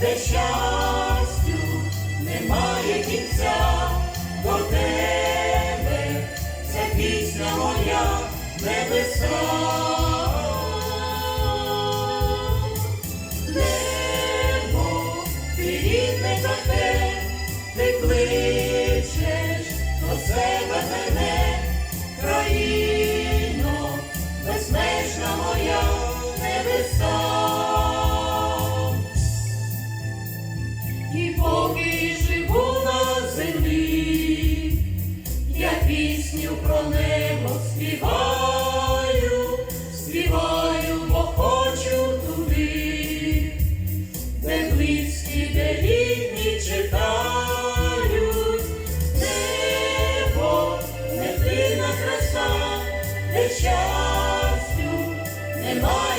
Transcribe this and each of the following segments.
де щастю немає кінця, до тебе, ця пісня моя небеса. І поки живу на землі, я пісню про небо співаю, співаю, бо хочу туди, де близькі, де рідні небо, не краса, де щастю немає.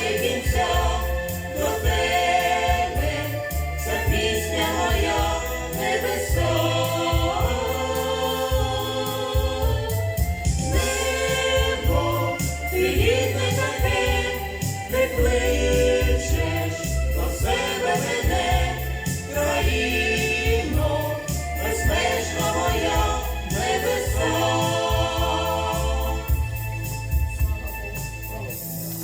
away.